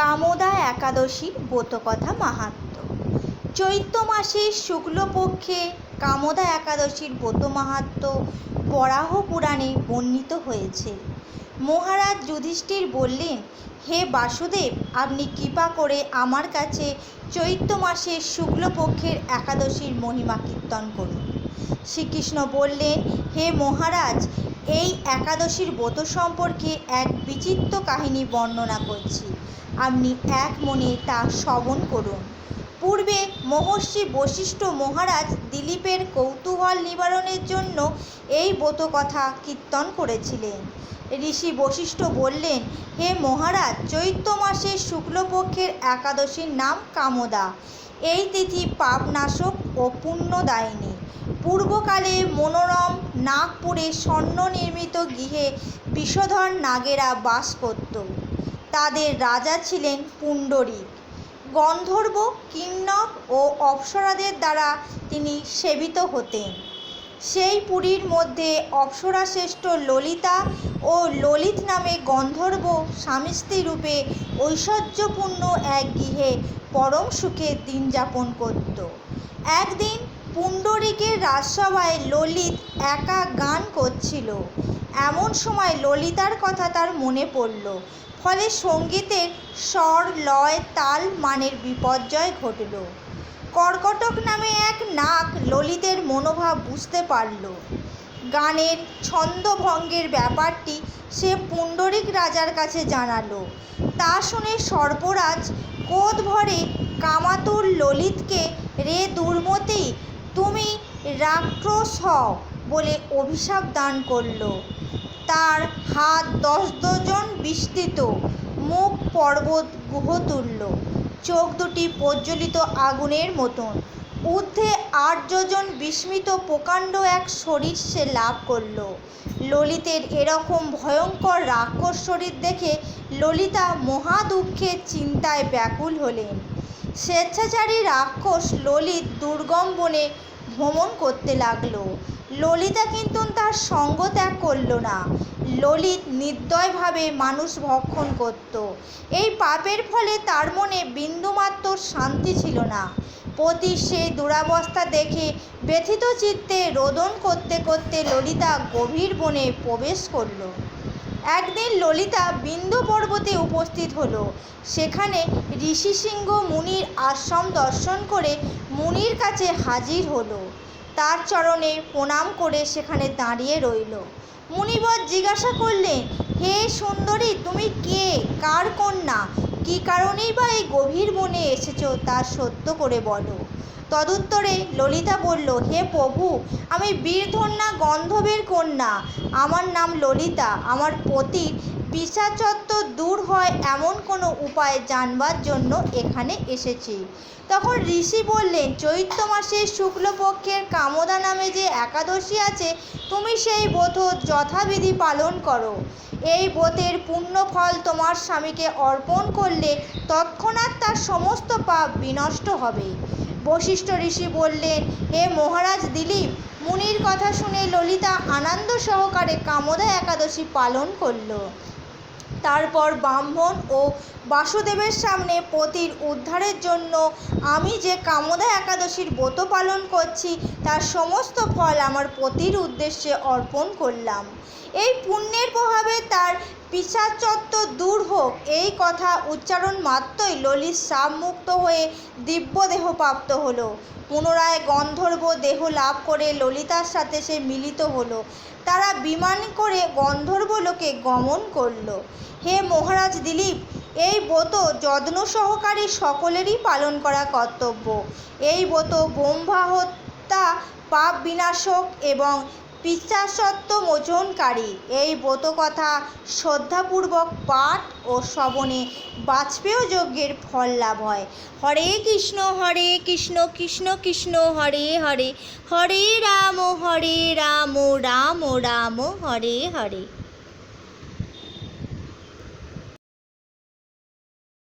কামোদা একাদশীর ব্রতকথা মাহাত্ম্য চৈত্র মাসের শুক্লপক্ষে কামোদা একাদশীর ব্রত মাহাত্ম্য বরাহ পুরাণে বর্ণিত হয়েছে। মহারাজ যুধিষ্ঠির বললেন, হে বাসুদেব, আপনি কৃপা করে আমার কাছে চৈত্র মাসের শুক্লপক্ষের একাদশীর মহিমা কীর্তন করুন। শ্রীকৃষ্ণ বললেন, হে মহারাজ এই একাদশীর ব্রত সম্পর্কে এক বিচিত্র কাহিনী বর্ণনা করছি। আপনি এক মনে তা শ্রবণ করুন। পূর্বে মহর্ষি বশিষ্ঠ মহারাজ দিলীপের কৌতূহল নিবারণের জন্য এই ব্রত কথা কীর্তন করেছিলেন। ঋষি বশিষ্ঠ বললেন, হে মহারাজ, চৈত্র মাসের শুক্লপক্ষের একাদশীর নাম কামদা। এই তিথি পাপনাশক ও পুণ্যদায়িনী। পূর্বকালে মনোরম নাগপুরে স্বর্ণ নির্মিত গৃহে বিষধর নাগেরা বাস করত। তাদের রাজা ছিলেন পুণ্ডরী। গন্ধর্ব কিন্নর ও অপ্সরাদের দ্বারা তিনি সেবিত হতেন। সেই পুরীর মধ্যে অপ্সরাশ্রেষ্ঠ ললিতা ও ললিত নামে গন্ধর্ব স্বামী রূপে ঐশ্বর্যপূর্ণ এক গৃহে পরম সুখে দিন যাপন করত। একদিন পুণ্ডরীকের রাজসভায় ললিত একা গান করছিল। এমন সময় ললিতার কথা তার মনে পড়ল। ফলে সঙ্গীতের স্বর, লয়, তাল, মানের বিপর্যয় ঘটল। কর্কটক নামে এক নাক ললিতের মনোভাব বুঝতে পারল। গানের ছন্দভঙ্গের ব্যাপারটি সে পুণ্ডরিক রাজার কাছে জানালো। তা শুনে সর্পরাজ ক্রোধ ভরে কামাতুর ললিতকে রে দুর্মতি তুমি রাক্ষস হও বলে অভিশাপ দান করল। তার হাত দশ ডজন বিস্তৃত, মুখ পর্বত গুহতুল্য চোখ দুটি প্রজ্বলিত আগুনের মতন। ঊর্ধ্বে আট যোজন বিস্মিত প্রকাণ্ড এক শরীর সে লাভ করল। ললিতের এরকম ভয়ঙ্কর রাক্ষস শরীর দেখে ললিতা মহা দুঃখে চিন্তায় ব্যাকুল হলেন। স্বেচ্ছাচারী রাক্ষস ললিত দুর্গম বনে ভ্রমণ করতে লাগল। ললিতা কিন্তু তার সঙ্গ ত্যাগ করল না। ললিত নির্দয়ভাবে মানুষ ভক্ষণ করত। এই পাপের ফলে তার মনে বিন্দুমাত্র শান্তি ছিল না। পতির সেই দুরাবস্থা দেখে ব্যথিত চিত্তে রোদন করতে করতে ললিতা গভীর বনে প্রবেশ করল। একদিন ললিতা বিন্দু পর্বতে উপস্থিত হলো। সেখানে ঋষিসিংহ মুনির আশ্রম দর্শন করে মুনির কাছে হাজির হলো। তার চরণে প্রণাম করে সেখানে দাঁড়িয়ে রইল। মুনিবর জিজ্ঞাসা করলেন, হে সুন্দরী, তুমি কে? কার কন্যা? কী কারণেই বা এই গভীর বনে এসেছ তা সত্য করে বলো। তদুত্তরে ললিতা বলল, হে প্রভু, আমি বীরধন্যা গন্ধবের কন্যা। আমার নাম ললিতা। আমার পতির পিসাচত্ব দূর হয় এমন কোনো উপায় জানবার জন্য এখানে এসেছি। তখন ঋষি বললেন, চৈত্র মাসের শুক্লপক্ষের কামদা নামে যে একাদশী আছে, তুমি সেই ব্রত যথাবিধি পালন করো। এই ব্রতের পুণ্য ফল তোমার স্বামীকে অর্পণ করলে তৎক্ষণাৎ তার সমস্ত পাপ বিনষ্ট হবে। বশিষ্ঠ ঋষি বললেন, হে মহারাজ দিলীপ, মুনির কথা শুনে ললিতা আনন্দ সহকারে কামদা একাদশী পালন করল। তারপর ব্রাহ্মণ ও বাসুদেবের সামনে পতির উদ্ধারের জন্য আমি যে কামদা একাদশীর ব্রত পালন করছি, তার সমস্ত ফল আমার পতির উদ্দেশ্যে অর্পণ করলাম। এই পুণ্যের প্রভাবে তার পিসাচত্ব দূর হোক, এই কথা উচ্চারণ মাত্রই ললিত মুক্ত হয়ে দিব্য দেহ প্রাপ্ত হলো। পুনরায় গন্ধর্ব দেহ লাভ করে ললিতার সাথে সে মিলিত হলো। তারা বিমান করে গন্ধর্ব লোকে গমন করল। হে মহারাজ দিলীপ, এই ব্রত যত্ন সহকারী সকলেরই পালন করা কর্তব্য। এই ব্রত ব্রহ্মাহত্যা পাপ বিনাশক এবং পিচাসত্ব মোচনকারী। এই ব্রতকথা শ্রদ্ধাপূর্বক পাঠ ও শ্রবণে বাজপেয় যজ্ঞের ফল লাভ হয়। হরে কৃষ্ণ হরে কৃষ্ণ কৃষ্ণ কৃষ্ণ, হরে হরে। হরে রাম হরে রাম রাম রাম, হরে হরে।